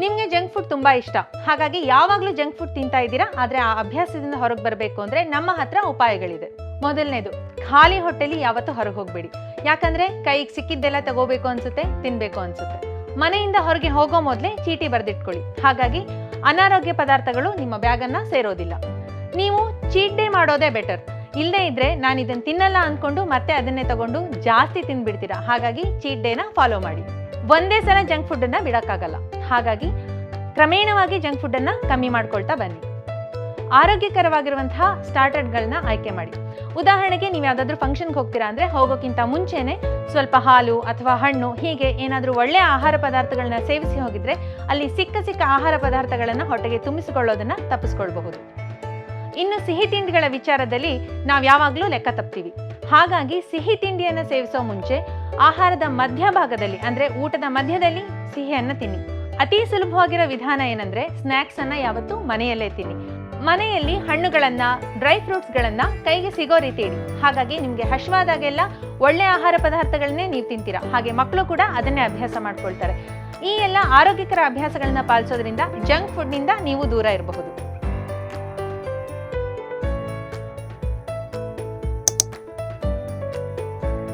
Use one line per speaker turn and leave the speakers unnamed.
ನಿಮಗೆ junk food ತುಂಬ ಇಷ್ಟ. ಹಾಗಾಗಿ ಯಾವಾಗಲೂ ಜಂಕ್ ಫುಡ್ ತಿಂತಾ ಇದ್ದೀರಾ, ಆದರೆ ಆ ಅಭ್ಯಾಸದಿಂದ ಹೊರಗೆ ಬರಬೇಕು ಅಂದರೆ ನಮ್ಮ ಹತ್ರ ಉಪಾಯಗಳಿದೆ. ಮೊದಲನೇದು, ಖಾಲಿ ಹೊಟ್ಟೆಲಿ ಯಾವತ್ತೂ ಹೊರಗೆ ಹೋಗಬೇಡಿ. ಯಾಕಂದರೆ ಕೈಗೆ ಸಿಕ್ಕಿದ್ದೆಲ್ಲ ತಗೋಬೇಕು ಅನ್ಸುತ್ತೆ, ತಿನ್ಬೇಕು ಅನ್ಸುತ್ತೆ. ಮನೆಯಿಂದ ಹೊರಗೆ ಹೋಗೋ ಮೊದಲೇ ಚೀಟಿ ಬರೆದಿಟ್ಕೊಳ್ಳಿ. ಹಾಗಾಗಿ ಅನಾರೋಗ್ಯ ಪದಾರ್ಥಗಳು ನಿಮ್ಮ ಬ್ಯಾಗನ್ನು ಸೇರೋದಿಲ್ಲ. ನೀವು ಚೀಟ್ ಮಾಡೋದೇ ಬೆಟರ್. ಇಲ್ಲದೇ ಇದ್ರೆ ನಾನು ಇದನ್ನು ತಿನ್ನಲ್ಲ ಅಂದ್ಕೊಂಡು ಮತ್ತೆ ಅದನ್ನೇ ತಗೊಂಡು ಜಾಸ್ತಿ ತಿನ್ಬಿಡ್ತೀರಾ. ಹಾಗಾಗಿ ಚೀಟ್ ಡೇನ ಫಾಲೋ ಮಾಡಿ. ಒಂದೇ ಸಲ ಜಂಕ್ ಫುಡ್ಡನ್ನು ಬಿಡೋಕ್ಕಾಗಲ್ಲ. ಹಾಗಾಗಿ ಕ್ರಮೇಣವಾಗಿ ಜಂಕ್ ಫುಡ್ಡನ್ನು ಕಮ್ಮಿ ಮಾಡ್ಕೊಳ್ತಾ ಬನ್ನಿ. ಆರೋಗ್ಯಕರವಾಗಿರುವಂತಹ ಸ್ಟಾರ್ಟರ್ಗಳನ್ನ ಆಯ್ಕೆ ಮಾಡಿ. ಉದಾಹರಣೆಗೆ ನೀವು ಯಾವುದಾದ್ರೂ ಫಂಕ್ಷನ್ಗೆ ಹೋಗ್ತೀರಾ ಅಂದರೆ ಹೋಗೋಕ್ಕಿಂತ ಮುಂಚೆನೆ ಸ್ವಲ್ಪ ಹಾಲು ಅಥವಾ ಹಣ್ಣು ಹೀಗೆ ಏನಾದರೂ ಒಳ್ಳೆಯ ಆಹಾರ ಪದಾರ್ಥಗಳನ್ನ ಸೇವಿಸಿ ಹೋಗಿದ್ರೆ ಅಲ್ಲಿ ಸಿಕ್ಕ ಸಿಕ್ಕ ಆಹಾರ ಪದಾರ್ಥಗಳನ್ನು ಹೊಟ್ಟೆಗೆ ತುಂಬಿಸಿಕೊಳ್ಳೋದನ್ನ ತಪ್ಪಿಸ್ಕೊಳ್ಬಹುದು. ಇನ್ನು ಸಿಹಿ ತಿಂಡಿಗಳ ವಿಚಾರದಲ್ಲಿ ನಾವು ಯಾವಾಗಲೂ ಲೆಕ್ಕ ತಪ್ತೀವಿ. ಹಾಗಾಗಿ ಸಿಹಿ ತಿಂಡಿಯನ್ನು ಸೇವಿಸೋ ಮುಂಚೆ ಆಹಾರದ ಮಧ್ಯಭಾಗದಲ್ಲಿ ಅಂದರೆ ಊಟದ ಮಧ್ಯದಲ್ಲಿ ಸಿಹಿಯನ್ನು ತಿನ್ನಿ. ಅತಿ ಸುಲಭವಾಗಿರೋ ವಿಧಾನ ಏನಂದ್ರೆ ಸ್ನ್ಯಾಕ್ಸ್ ಅನ್ನ ಯಾವತ್ತೂ ಮನೆಯಲ್ಲೇ ತಿನ್ನಿ. ಮನೆಯಲ್ಲಿ ಹಣ್ಣುಗಳನ್ನ ಡ್ರೈ ಫ್ರೂಟ್ಸ್ಗಳನ್ನ ಕೈಗೆ ಸಿಗೋ ರೀತಿ ಇಡಿ. ಹಾಗಾಗಿ ನಿಮಗೆ ಹಶ್ವಾದಾಗೆಲ್ಲ ಒಳ್ಳೆ ಆಹಾರ ಪದಾರ್ಥಗಳನ್ನೇ ನೀವು ತಿಂತೀರಾ. ಹಾಗೆ ಮಕ್ಕಳು ಕೂಡ ಅದನ್ನೇ ಅಭ್ಯಾಸ ಮಾಡ್ಕೊಳ್ತಾರೆ. ಈ ಎಲ್ಲ ಆರೋಗ್ಯಕರ ಅಭ್ಯಾಸಗಳನ್ನ ಪಾಲಿಸೋದ್ರಿಂದ ಜಂಕ್ ಫುಡ್ನಿಂದ ನೀವು ದೂರ ಇರಬಹುದು.